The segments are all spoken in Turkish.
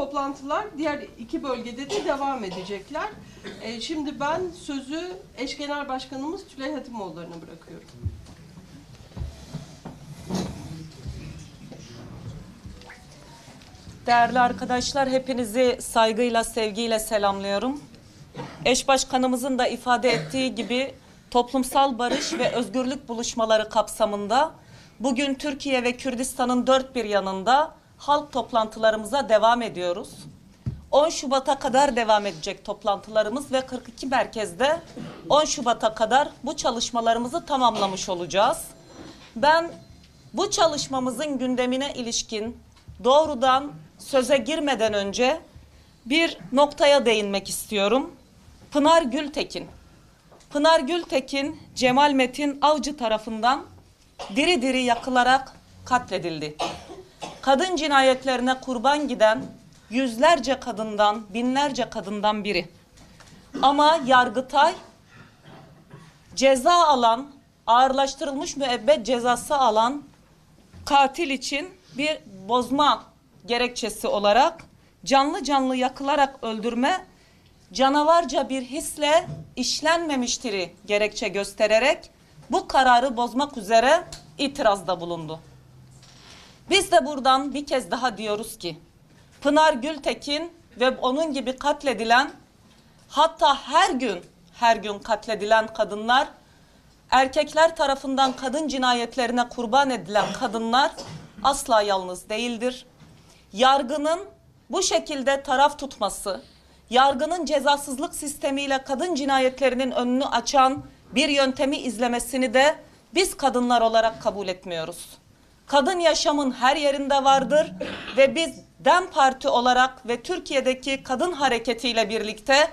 toplantılar diğer iki bölgede de devam edecekler. E, şimdi ben sözü eş genel başkanımız Tülay Hatimoğulları'na bırakıyorum. Değerli arkadaşlar, hepinizi saygıyla, sevgiyle selamlıyorum. Eş başkanımızın da ifade ettiği gibi toplumsal barış ve özgürlük buluşmaları kapsamında bugün Türkiye ve Kürdistan'ın dört bir yanında halk toplantılarımıza devam ediyoruz. 10 Şubat'a kadar devam edecek toplantılarımız ve 42 merkezde 10 Şubat'a kadar bu çalışmalarımızı tamamlamış olacağız. Ben bu çalışmamızın gündemine ilişkin doğrudan söze girmeden önce bir noktaya değinmek istiyorum. Pınar Gültekin. Pınar Gültekin, Cemal Metin Avcı tarafından diri diri yakılarak katledildi. Kadın cinayetlerine kurban giden yüzlerce kadından, binlerce kadından biri. Ama Yargıtay ceza alan, ağırlaştırılmış müebbet cezası alan katil için bir bozma gerekçesi olarak canlı canlı yakılarak öldürme canavarca bir hisle işlenmemiştir gerekçe göstererek bu kararı bozmak üzere itirazda bulundu. Biz de buradan bir kez daha diyoruz ki Pınar Gültekin ve onun gibi katledilen hatta her gün her gün katledilen kadınlar erkekler tarafından kadın cinayetlerine kurban edilen kadınlar asla yalnız değildir. Yargının bu şekilde taraf tutması, yargının cezasızlık sistemiyle kadın cinayetlerinin önünü açan bir yöntemi izlemesini de biz kadınlar olarak kabul etmiyoruz. Kadın yaşamın her yerinde vardır ve biz DEM Parti olarak ve Türkiye'deki kadın hareketiyle birlikte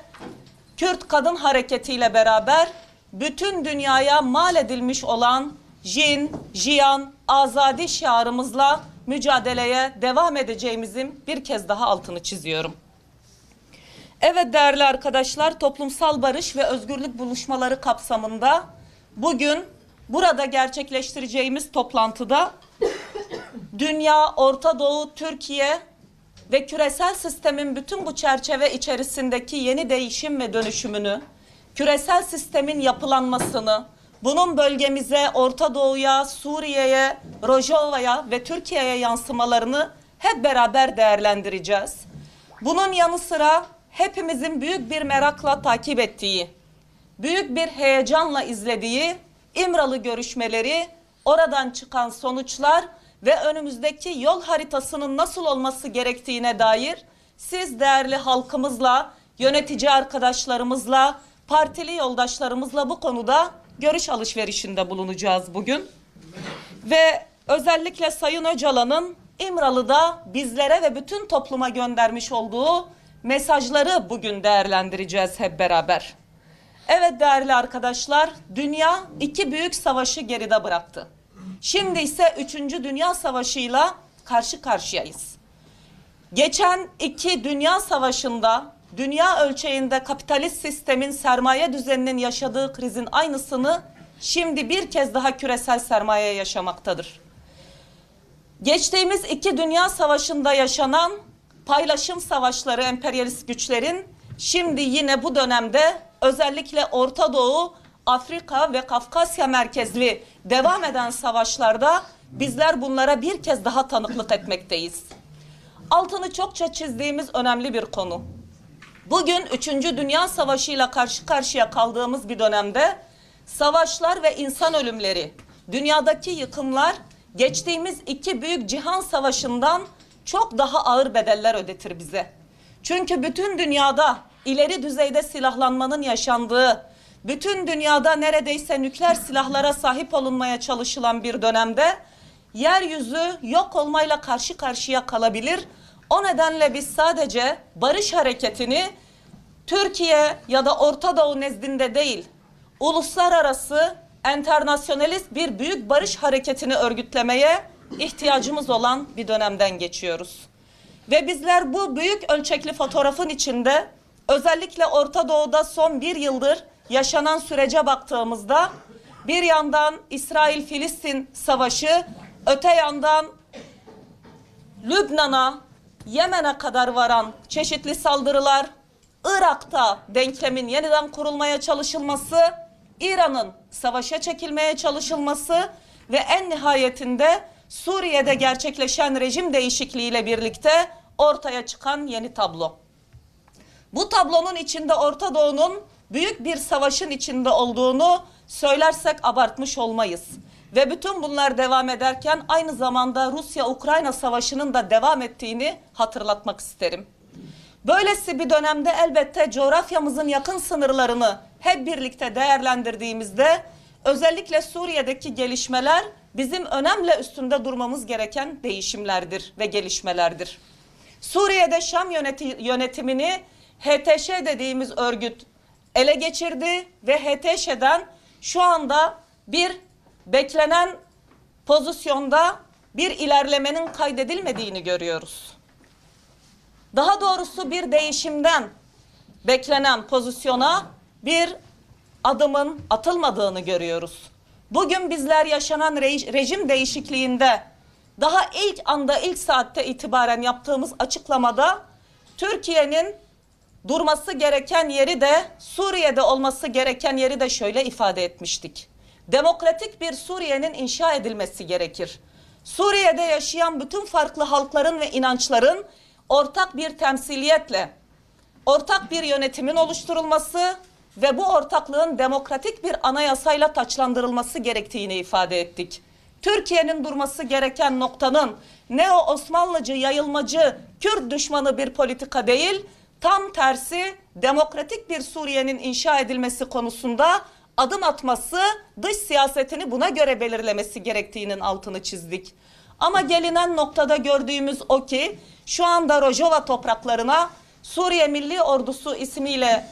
Kürt kadın hareketiyle beraber bütün dünyaya mal edilmiş olan Jin, Jiyan, Azadi şiarımızla mücadeleye devam edeceğimizin bir kez daha altını çiziyorum. Evet değerli arkadaşlar, toplumsal barış ve özgürlük buluşmaları kapsamında bugün burada gerçekleştireceğimiz toplantıda dünya, Orta Doğu, Türkiye ve küresel sistemin bütün bu çerçeve içerisindeki yeni değişim ve dönüşümünü, küresel sistemin yapılanmasını, bunun bölgemize, Orta Doğu'ya, Suriye'ye, Rojava'ya ve Türkiye'ye yansımalarını hep beraber değerlendireceğiz. Bunun yanı sıra hepimizin büyük bir merakla takip ettiği, büyük bir heyecanla izlediği İmralı görüşmeleri, oradan çıkan sonuçlar ve önümüzdeki yol haritasının nasıl olması gerektiğine dair siz değerli halkımızla, yönetici arkadaşlarımızla, partili yoldaşlarımızla bu konuda görüş alışverişinde bulunacağız bugün. Ve özellikle Sayın Öcalan'ın İmralı'da bizlere ve bütün topluma göndermiş olduğu mesajları bugün değerlendireceğiz hep beraber. Evet değerli arkadaşlar, dünya iki büyük savaşı geride bıraktı. Şimdi ise 3. Dünya Savaşı'yla karşı karşıyayız. Geçen iki dünya savaşında dünya ölçeğinde kapitalist sistemin sermaye düzeninin yaşadığı krizin aynısını şimdi bir kez daha küresel sermaye yaşamaktadır. Geçtiğimiz iki dünya savaşında yaşanan paylaşım savaşları emperyalist güçlerin şimdi yine bu dönemde özellikle Orta Doğu, Afrika ve Kafkasya merkezli devam eden savaşlarda bizler bunlara bir kez daha tanıklık etmekteyiz. Altını çokça çizdiğimiz önemli bir konu. Bugün 3. Dünya Savaşı ile karşı karşıya kaldığımız bir dönemde savaşlar ve insan ölümleri, dünyadaki yıkımlar geçtiğimiz iki büyük cihan savaşından çok daha ağır bedeller ödetir bize. Çünkü bütün dünyada ileri düzeyde silahlanmanın yaşandığı, bütün dünyada neredeyse nükleer silahlara sahip olunmaya çalışılan bir dönemde yeryüzü yok olmayla karşı karşıya kalabilir. O nedenle biz sadece barış hareketini Türkiye ya da Orta Doğu nezdinde değil, uluslararası enternasyonalist bir büyük barış hareketini örgütlemeye ihtiyacımız olan bir dönemden geçiyoruz. Ve bizler bu büyük ölçekli fotoğrafın içinde özellikle Orta Doğu'da son bir yıldır yaşanan sürece baktığımızda bir yandan İsrail-Filistin savaşı, öte yandan Lübnan'a, Yemen'e kadar varan çeşitli saldırılar, Irak'ta denklemin yeniden kurulmaya çalışılması, İran'ın savaşa çekilmeye çalışılması ve en nihayetinde Suriye'de gerçekleşen rejim değişikliğiyle birlikte ortaya çıkan yeni tablo. Bu tablonun içinde Orta Doğu'nun büyük bir savaşın içinde olduğunu söylersek abartmış olmayız. Ve bütün bunlar devam ederken aynı zamanda Rusya-Ukrayna savaşının da devam ettiğini hatırlatmak isterim. Böylesi bir dönemde elbette coğrafyamızın yakın sınırlarını hep birlikte değerlendirdiğimizde özellikle Suriye'deki gelişmeler bizim önemli üstünde durmamız gereken değişimlerdir ve gelişmelerdir. Suriye'de Şam yöneti- yönetimini HTŞ dediğimiz örgüt ele geçirdi ve HTŞ'den şu anda bir beklenen pozisyonda bir ilerlemenin kaydedilmediğini görüyoruz. Daha doğrusu bir değişimden beklenen pozisyona bir adımın atılmadığını görüyoruz. Bugün bizler yaşanan rej- rejim değişikliğinde daha ilk anda ilk saatte itibaren yaptığımız açıklamada Türkiye'nin durması gereken yeri de Suriye'de olması gereken yeri de şöyle ifade etmiştik. Demokratik bir Suriye'nin inşa edilmesi gerekir. Suriye'de yaşayan bütün farklı halkların ve inançların ortak bir temsiliyetle ortak bir yönetimin oluşturulması ve bu ortaklığın demokratik bir anayasayla taçlandırılması gerektiğini ifade ettik. Türkiye'nin durması gereken noktanın neo Osmanlıcı, yayılmacı, Kürt düşmanı bir politika değil, tam tersi demokratik bir Suriye'nin inşa edilmesi konusunda adım atması, dış siyasetini buna göre belirlemesi gerektiğinin altını çizdik. Ama gelinen noktada gördüğümüz o ki şu anda Rojava topraklarına Suriye Milli Ordusu ismiyle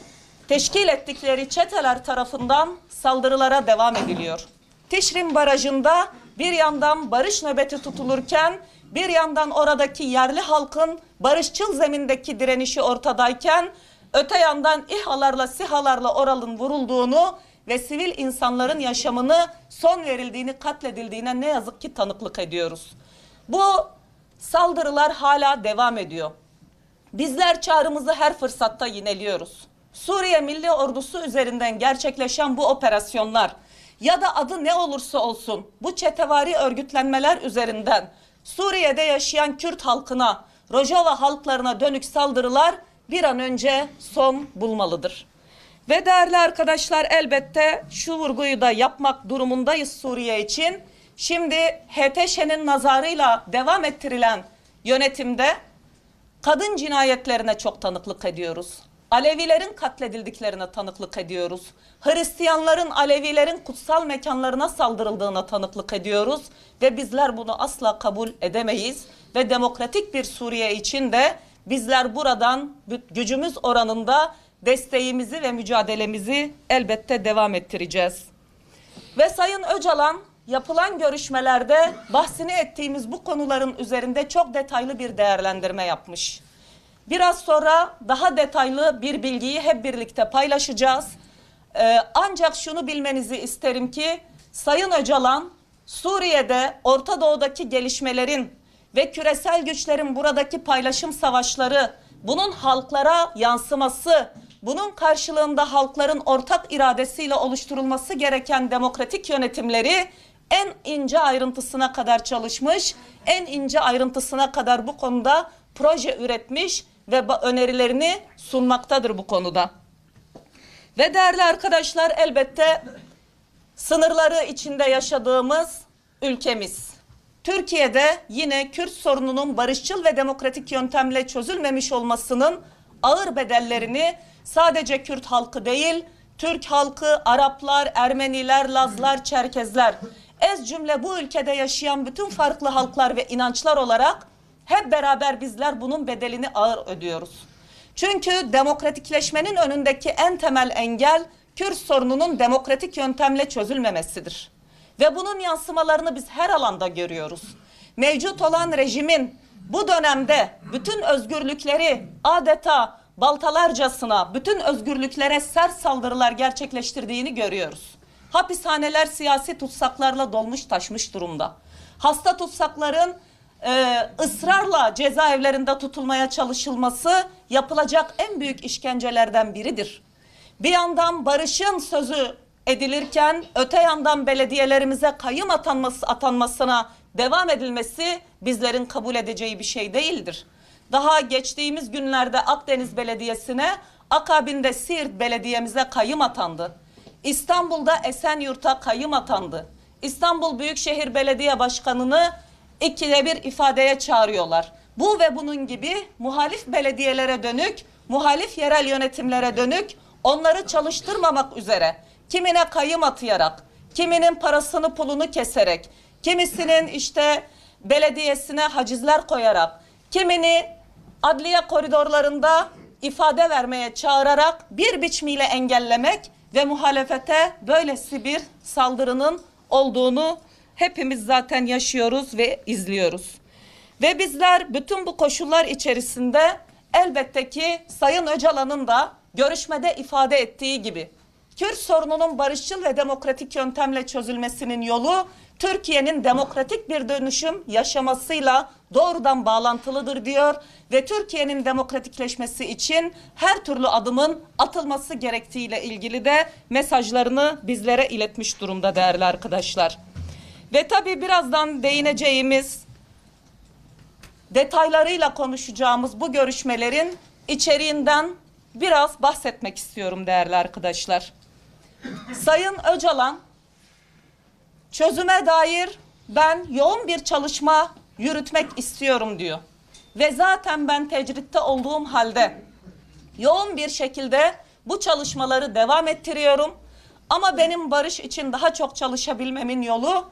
teşkil ettikleri çeteler tarafından saldırılara devam ediliyor. Tişrin Barajı'nda bir yandan barış nöbeti tutulurken bir yandan oradaki yerli halkın barışçıl zemindeki direnişi ortadayken öte yandan İHA'larla SİHA'larla oralın vurulduğunu ve sivil insanların yaşamını son verildiğini, katledildiğine ne yazık ki tanıklık ediyoruz. Bu saldırılar hala devam ediyor. Bizler çağrımızı her fırsatta yineliyoruz. Suriye Milli Ordusu üzerinden gerçekleşen bu operasyonlar ya da adı ne olursa olsun bu çetevari örgütlenmeler üzerinden Suriye'de yaşayan Kürt halkına, Rojava halklarına dönük saldırılar bir an önce son bulmalıdır. Ve değerli arkadaşlar elbette şu vurguyu da yapmak durumundayız Suriye için. Şimdi HTŞ'nin nazarıyla devam ettirilen yönetimde kadın cinayetlerine çok tanıklık ediyoruz. Alevilerin katledildiklerine tanıklık ediyoruz. Hristiyanların, Alevilerin kutsal mekanlarına saldırıldığına tanıklık ediyoruz. Ve bizler bunu asla kabul edemeyiz. Ve demokratik bir Suriye için de bizler buradan gücümüz oranında desteğimizi ve mücadelemizi elbette devam ettireceğiz. Ve Sayın Öcalan yapılan görüşmelerde bahsini ettiğimiz bu konuların üzerinde çok detaylı bir değerlendirme yapmış. Biraz sonra daha detaylı bir bilgiyi hep birlikte paylaşacağız. Ee, ancak şunu bilmenizi isterim ki Sayın Öcalan Suriye'de Orta Doğu'daki gelişmelerin ve küresel güçlerin buradaki paylaşım savaşları, bunun halklara yansıması, bunun karşılığında halkların ortak iradesiyle oluşturulması gereken demokratik yönetimleri en ince ayrıntısına kadar çalışmış, en ince ayrıntısına kadar bu konuda proje üretmiş ve önerilerini sunmaktadır bu konuda. Ve değerli arkadaşlar elbette sınırları içinde yaşadığımız ülkemiz. Türkiye'de yine Kürt sorununun barışçıl ve demokratik yöntemle çözülmemiş olmasının ağır bedellerini sadece Kürt halkı değil, Türk halkı, Araplar, Ermeniler, Lazlar, Çerkezler, ez cümle bu ülkede yaşayan bütün farklı halklar ve inançlar olarak hep beraber bizler bunun bedelini ağır ödüyoruz. Çünkü demokratikleşmenin önündeki en temel engel Kürt sorununun demokratik yöntemle çözülmemesidir. Ve bunun yansımalarını biz her alanda görüyoruz. Mevcut olan rejimin bu dönemde bütün özgürlükleri adeta baltalarcasına bütün özgürlüklere sert saldırılar gerçekleştirdiğini görüyoruz. Hapishaneler siyasi tutsaklarla dolmuş taşmış durumda. Hasta tutsakların e, ısrarla cezaevlerinde tutulmaya çalışılması yapılacak en büyük işkencelerden biridir. Bir yandan barışın sözü edilirken öte yandan belediyelerimize kayyum atanması atanmasına devam edilmesi bizlerin kabul edeceği bir şey değildir. Daha geçtiğimiz günlerde Akdeniz Belediyesi'ne akabinde Siirt Belediye'mize kayyum atandı. İstanbul'da Esenyurt'a kayyum atandı. İstanbul Büyükşehir Belediye Başkanı'nı ikide bir ifadeye çağırıyorlar. Bu ve bunun gibi muhalif belediyelere dönük, muhalif yerel yönetimlere dönük onları çalıştırmamak üzere kimine kayyum atayarak, kiminin parasını pulunu keserek, kimisinin işte belediyesine hacizler koyarak, kimini adliye koridorlarında ifade vermeye çağırarak bir biçimiyle engellemek ve muhalefete böylesi bir saldırının olduğunu hepimiz zaten yaşıyoruz ve izliyoruz. Ve bizler bütün bu koşullar içerisinde elbette ki Sayın Öcalan'ın da görüşmede ifade ettiği gibi Kürt sorununun barışçıl ve demokratik yöntemle çözülmesinin yolu Türkiye'nin demokratik bir dönüşüm yaşamasıyla doğrudan bağlantılıdır diyor ve Türkiye'nin demokratikleşmesi için her türlü adımın atılması gerektiğiyle ilgili de mesajlarını bizlere iletmiş durumda değerli arkadaşlar. Ve tabii birazdan değineceğimiz detaylarıyla konuşacağımız bu görüşmelerin içeriğinden biraz bahsetmek istiyorum değerli arkadaşlar. Sayın Öcalan çözüme dair ben yoğun bir çalışma yürütmek istiyorum diyor. Ve zaten ben tecritte olduğum halde yoğun bir şekilde bu çalışmaları devam ettiriyorum. Ama benim barış için daha çok çalışabilmemin yolu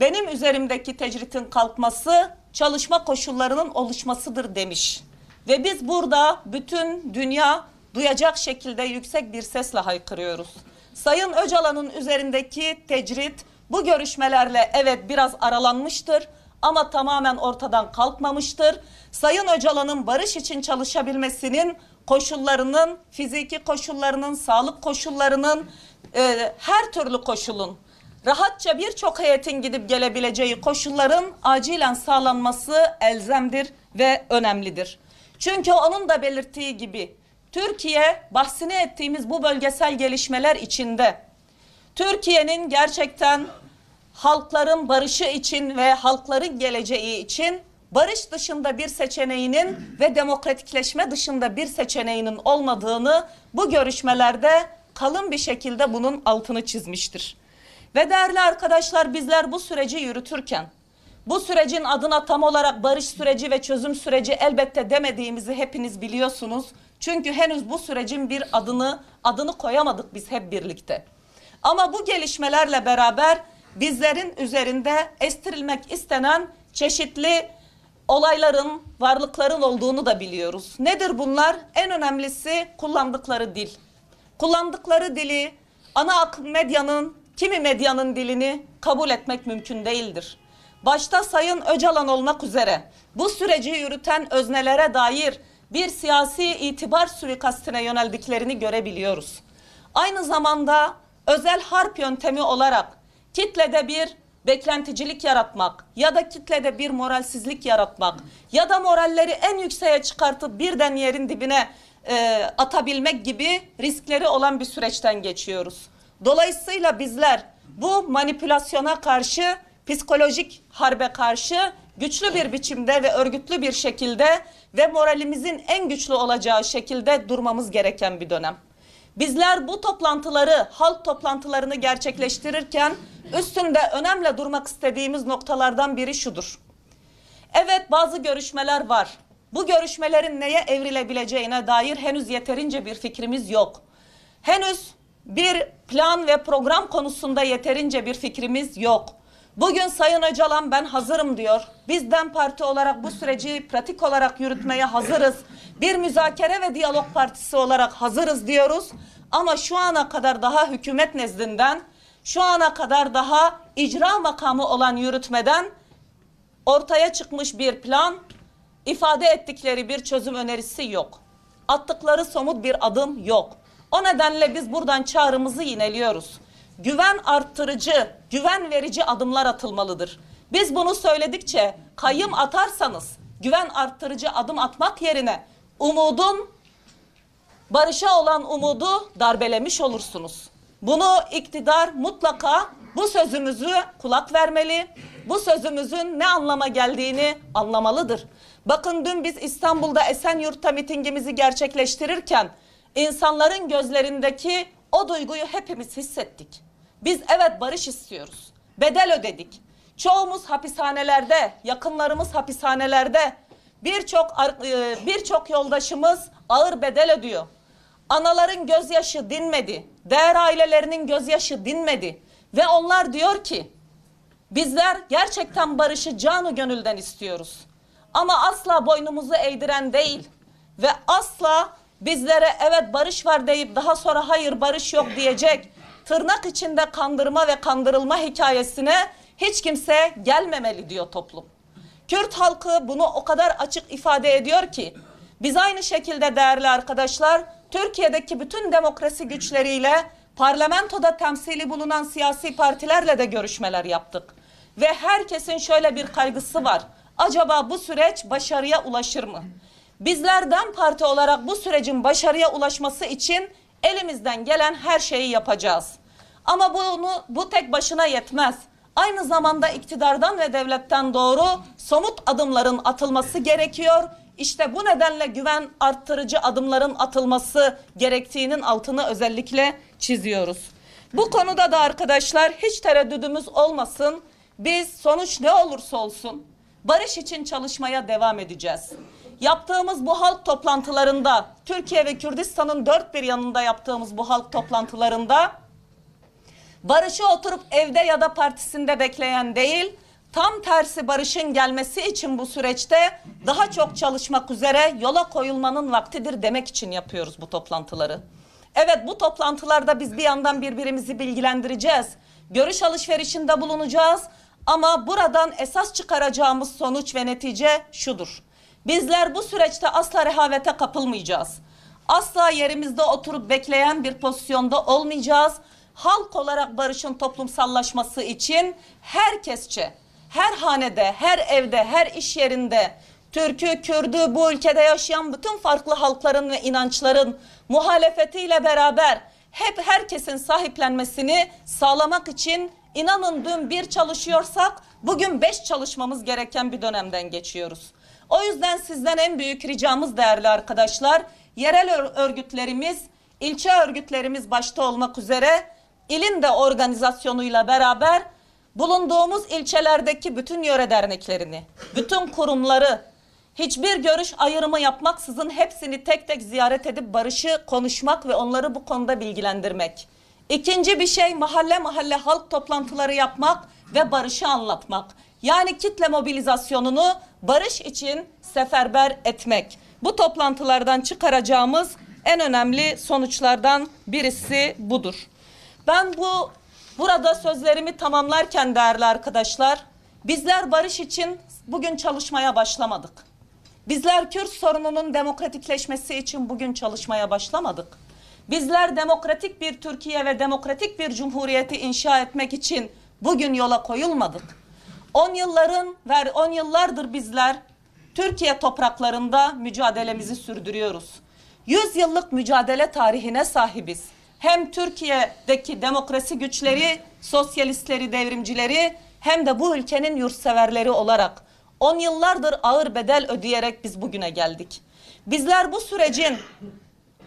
benim üzerimdeki tecritin kalkması, çalışma koşullarının oluşmasıdır demiş. Ve biz burada bütün dünya duyacak şekilde yüksek bir sesle haykırıyoruz. Sayın Öcalan'ın üzerindeki tecrit bu görüşmelerle evet biraz aralanmıştır ama tamamen ortadan kalkmamıştır. Sayın Öcalan'ın barış için çalışabilmesinin koşullarının, fiziki koşullarının, sağlık koşullarının, e, her türlü koşulun rahatça birçok heyetin gidip gelebileceği koşulların acilen sağlanması elzemdir ve önemlidir. Çünkü onun da belirttiği gibi Türkiye bahsini ettiğimiz bu bölgesel gelişmeler içinde Türkiye'nin gerçekten halkların barışı için ve halkların geleceği için barış dışında bir seçeneğinin ve demokratikleşme dışında bir seçeneğinin olmadığını bu görüşmelerde kalın bir şekilde bunun altını çizmiştir. Ve değerli arkadaşlar bizler bu süreci yürütürken bu sürecin adına tam olarak barış süreci ve çözüm süreci elbette demediğimizi hepiniz biliyorsunuz. Çünkü henüz bu sürecin bir adını adını koyamadık biz hep birlikte. Ama bu gelişmelerle beraber bizlerin üzerinde estirilmek istenen çeşitli olayların, varlıkların olduğunu da biliyoruz. Nedir bunlar? En önemlisi kullandıkları dil. Kullandıkları dili ana akım medyanın, kimi medyanın dilini kabul etmek mümkün değildir. Başta Sayın Öcalan olmak üzere bu süreci yürüten öznelere dair bir siyasi itibar suikastine yöneldiklerini görebiliyoruz. Aynı zamanda özel harp yöntemi olarak kitlede bir beklenticilik yaratmak ya da kitlede bir moralsizlik yaratmak ya da moralleri en yükseğe çıkartıp birden yerin dibine e, atabilmek gibi riskleri olan bir süreçten geçiyoruz. Dolayısıyla bizler bu manipülasyona karşı psikolojik harbe karşı güçlü bir biçimde ve örgütlü bir şekilde ve moralimizin en güçlü olacağı şekilde durmamız gereken bir dönem. Bizler bu toplantıları, halk toplantılarını gerçekleştirirken üstünde önemli durmak istediğimiz noktalardan biri şudur. Evet bazı görüşmeler var. Bu görüşmelerin neye evrilebileceğine dair henüz yeterince bir fikrimiz yok. Henüz bir plan ve program konusunda yeterince bir fikrimiz yok. Bugün Sayın Öcalan ben hazırım diyor. Bizden parti olarak bu süreci pratik olarak yürütmeye hazırız. Bir müzakere ve diyalog partisi olarak hazırız diyoruz. Ama şu ana kadar daha hükümet nezdinden, şu ana kadar daha icra makamı olan yürütmeden ortaya çıkmış bir plan, ifade ettikleri bir çözüm önerisi yok. Attıkları somut bir adım yok. O nedenle biz buradan çağrımızı yineliyoruz. Güven arttırıcı, güven verici adımlar atılmalıdır. Biz bunu söyledikçe kayım atarsanız güven arttırıcı adım atmak yerine umudun barışa olan umudu darbelemiş olursunuz. Bunu iktidar mutlaka bu sözümüzü kulak vermeli. Bu sözümüzün ne anlama geldiğini anlamalıdır. Bakın dün biz İstanbul'da Esenyurt'ta mitingimizi gerçekleştirirken insanların gözlerindeki o duyguyu hepimiz hissettik. Biz evet barış istiyoruz. Bedel ödedik. Çoğumuz hapishanelerde, yakınlarımız hapishanelerde. Birçok e, birçok yoldaşımız ağır bedel ödüyor. Anaların gözyaşı dinmedi. Değer ailelerinin gözyaşı dinmedi. Ve onlar diyor ki bizler gerçekten barışı canı gönülden istiyoruz. Ama asla boynumuzu eğdiren değil. Ve asla bizlere evet barış var deyip daha sonra hayır barış yok diyecek tırnak içinde kandırma ve kandırılma hikayesine hiç kimse gelmemeli diyor toplum. Kürt halkı bunu o kadar açık ifade ediyor ki biz aynı şekilde değerli arkadaşlar Türkiye'deki bütün demokrasi güçleriyle parlamentoda temsili bulunan siyasi partilerle de görüşmeler yaptık. Ve herkesin şöyle bir kaygısı var. Acaba bu süreç başarıya ulaşır mı? Bizler DEM Parti olarak bu sürecin başarıya ulaşması için elimizden gelen her şeyi yapacağız. Ama bunu bu tek başına yetmez. Aynı zamanda iktidardan ve devletten doğru somut adımların atılması gerekiyor. İşte bu nedenle güven arttırıcı adımların atılması gerektiğinin altını özellikle çiziyoruz. Bu konuda da arkadaşlar hiç tereddüdümüz olmasın. Biz sonuç ne olursa olsun barış için çalışmaya devam edeceğiz. Yaptığımız bu halk toplantılarında, Türkiye ve Kürdistan'ın dört bir yanında yaptığımız bu halk toplantılarında Barışı oturup evde ya da partisinde bekleyen değil, tam tersi barışın gelmesi için bu süreçte daha çok çalışmak üzere yola koyulmanın vaktidir demek için yapıyoruz bu toplantıları. Evet bu toplantılarda biz bir yandan birbirimizi bilgilendireceğiz. Görüş alışverişinde bulunacağız ama buradan esas çıkaracağımız sonuç ve netice şudur. Bizler bu süreçte asla rehavete kapılmayacağız. Asla yerimizde oturup bekleyen bir pozisyonda olmayacağız halk olarak barışın toplumsallaşması için herkesçe, her hanede, her evde, her iş yerinde Türk'ü, Kürd'ü, bu ülkede yaşayan bütün farklı halkların ve inançların muhalefetiyle beraber hep herkesin sahiplenmesini sağlamak için inanın dün bir çalışıyorsak bugün beş çalışmamız gereken bir dönemden geçiyoruz. O yüzden sizden en büyük ricamız değerli arkadaşlar, yerel ör- örgütlerimiz, ilçe örgütlerimiz başta olmak üzere ilin de organizasyonuyla beraber bulunduğumuz ilçelerdeki bütün yöre derneklerini, bütün kurumları, hiçbir görüş ayrımı yapmaksızın hepsini tek tek ziyaret edip barışı konuşmak ve onları bu konuda bilgilendirmek. İkinci bir şey mahalle mahalle halk toplantıları yapmak ve barışı anlatmak. Yani kitle mobilizasyonunu barış için seferber etmek. Bu toplantılardan çıkaracağımız en önemli sonuçlardan birisi budur. Ben bu burada sözlerimi tamamlarken değerli arkadaşlar, bizler barış için bugün çalışmaya başlamadık. Bizler Kürt sorununun demokratikleşmesi için bugün çalışmaya başlamadık. Bizler demokratik bir Türkiye ve demokratik bir cumhuriyeti inşa etmek için bugün yola koyulmadık. 10 yılların ve 10 yıllardır bizler Türkiye topraklarında mücadelemizi sürdürüyoruz. 100 yıllık mücadele tarihine sahibiz. Hem Türkiye'deki demokrasi güçleri, sosyalistleri, devrimcileri hem de bu ülkenin yurtseverleri olarak 10 yıllardır ağır bedel ödeyerek biz bugüne geldik. Bizler bu sürecin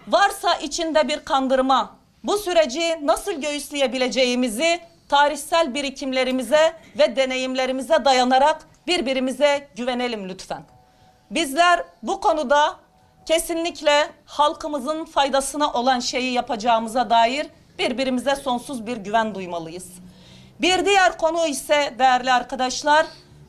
varsa içinde bir kandırma, bu süreci nasıl göğüsleyebileceğimizi tarihsel birikimlerimize ve deneyimlerimize dayanarak birbirimize güvenelim lütfen. Bizler bu konuda kesinlikle halkımızın faydasına olan şeyi yapacağımıza dair birbirimize sonsuz bir güven duymalıyız. Bir diğer konu ise değerli arkadaşlar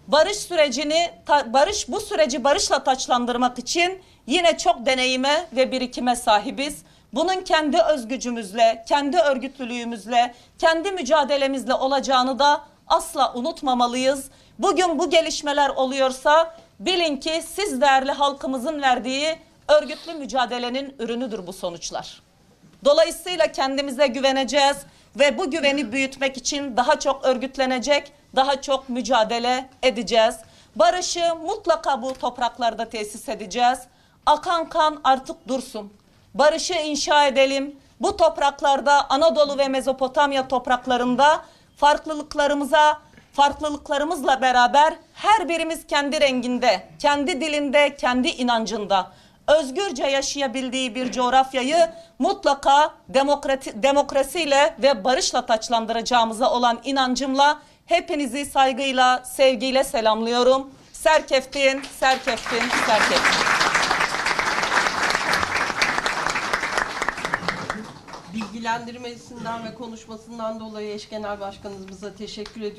barış sürecini barış bu süreci barışla taçlandırmak için yine çok deneyime ve birikime sahibiz. Bunun kendi özgücümüzle, kendi örgütlülüğümüzle, kendi mücadelemizle olacağını da asla unutmamalıyız. Bugün bu gelişmeler oluyorsa bilin ki siz değerli halkımızın verdiği örgütlü mücadelenin ürünüdür bu sonuçlar. Dolayısıyla kendimize güveneceğiz ve bu güveni büyütmek için daha çok örgütlenecek, daha çok mücadele edeceğiz. Barışı mutlaka bu topraklarda tesis edeceğiz. Akan kan artık dursun. Barışı inşa edelim. Bu topraklarda Anadolu ve Mezopotamya topraklarında farklılıklarımıza farklılıklarımızla beraber her birimiz kendi renginde, kendi dilinde, kendi inancında özgürce yaşayabildiği bir coğrafyayı mutlaka demokrati, demokrasiyle ve barışla taçlandıracağımıza olan inancımla hepinizi saygıyla, sevgiyle selamlıyorum. Serkeftin, serkeftin, serkeftin. Bilgilendirmesinden ve konuşmasından dolayı eş genel başkanımıza teşekkür ediyorum.